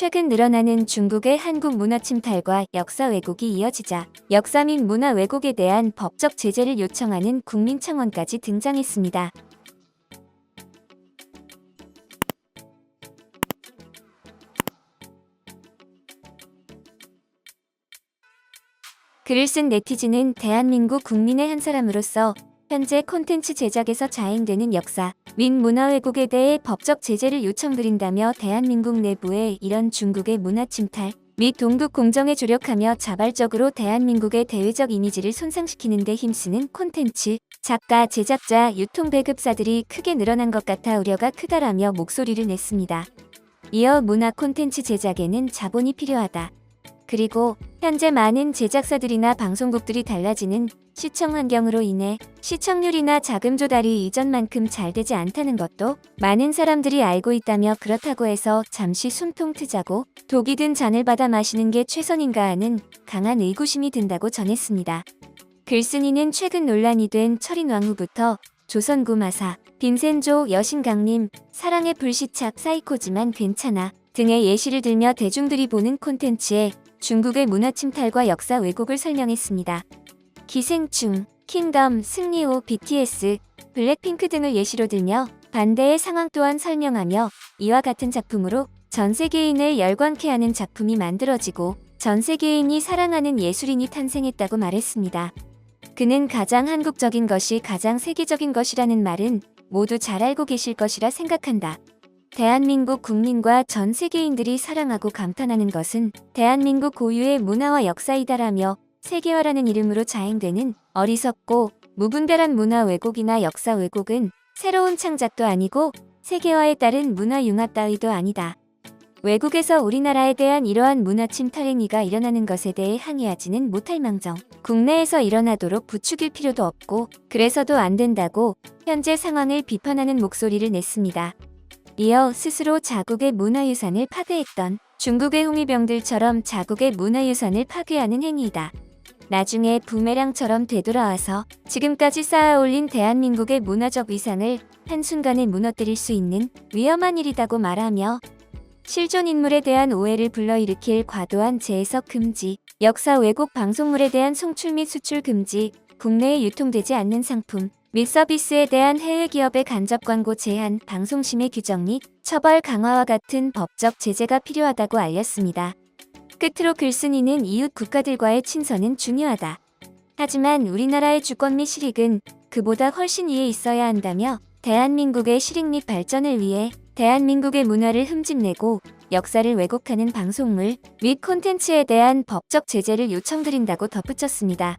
최근 늘어나는 중국의 한국 문화 침탈과 역사 왜곡이 이어지자 역사 및 문화 왜곡에 대한 법적 제재를 요청하는 국민청원까지 등장했습니다. 글을 쓴 네티즌은 대한민국 국민의 한 사람으로서 현재 콘텐츠 제작에서 자행되는 역사 및 문화 왜곡에 대해 법적 제재를 요청드린다며 대한민국 내부에 이런 중국의 문화 침탈 및 동북 공정에 조력하며 자발적으로 대한민국의 대외적 이미지를 손상시키는 데 힘쓰는 콘텐츠 작가, 제작자, 유통 배급사들이 크게 늘어난 것 같아 우려가 크다라며 목소리를 냈습니다. 이어 문화 콘텐츠 제작에는 자본이 필요하다. 그리고 현재 많은 제작사들이나 방송국들이 달라지는 시청 환경으로 인해 시청률이나 자금 조달이 이전만큼 잘 되지 않다는 것도 많은 사람들이 알고 있다며 그렇다고 해서 잠시 숨통 트자고 독이 든 잔을 받아 마시는 게 최선인가 하는 강한 의구심이 든다고 전했습니다. 글쓴이는 최근 논란이 된 철인 왕후부터 조선구 마사, 빈센조 여신강림, 사랑의 불시착 사이코지만 괜찮아 등의 예시를 들며 대중들이 보는 콘텐츠에 중국의 문화 침탈과 역사 왜곡을 설명했습니다. 기생충, 킹덤, 승리호, BTS, 블랙핑크 등을 예시로 들며 반대의 상황 또한 설명하며 이와 같은 작품으로 전 세계인을 열광케 하는 작품이 만들어지고 전 세계인이 사랑하는 예술인이 탄생했다고 말했습니다. 그는 가장 한국적인 것이 가장 세계적인 것이라는 말은 모두 잘 알고 계실 것이라 생각한다. 대한민국 국민과 전 세계인들이 사랑하고 감탄하는 것은 대한민국 고유의 문화와 역사이다라며 세계화라는 이름으로 자행되는 어리석고 무분별한 문화 왜곡이나 역사 왜곡은 새로운 창작도 아니고 세계화에 따른 문화 융합 따위도 아니다. 외국에서 우리나라에 대한 이러한 문화 침탈 행위가 일어나는 것에 대해 항의하지는 못할 망정 국내에서 일어나도록 부추길 필요도 없고 그래서도 안 된다고 현재 상황을 비판하는 목소리를 냈습니다. 이어 스스로 자국의 문화유산을 파괴했던 중국의 홍위병들처럼 자국의 문화유산을 파괴하는 행위이다. 나중에 부메랑처럼 되돌아와서 지금까지 쌓아올린 대한민국의 문화적 위상을 한순간에 무너뜨릴 수 있는 위험한 일이다고 말하며 실존 인물에 대한 오해를 불러일으킬 과도한 재해석 금지, 역사 왜곡 방송물에 대한 송출 및 수출 금지, 국내에 유통되지 않는 상품 및 서비스에 대한 해외 기업의 간접 광고 제한, 방송심의 규정 및 처벌 강화와 같은 법적 제재가 필요하다고 알렸습니다. 끝으로 글쓴이는 이웃 국가들과의 친선은 중요하다. 하지만 우리나라의 주권 및 실익은 그보다 훨씬 위에 있어야 한다며 대한민국의 실익 및 발전을 위해 대한민국의 문화를 흠집내고 역사를 왜곡하는 방송물 및 콘텐츠에 대한 법적 제재를 요청드린다고 덧붙였습니다.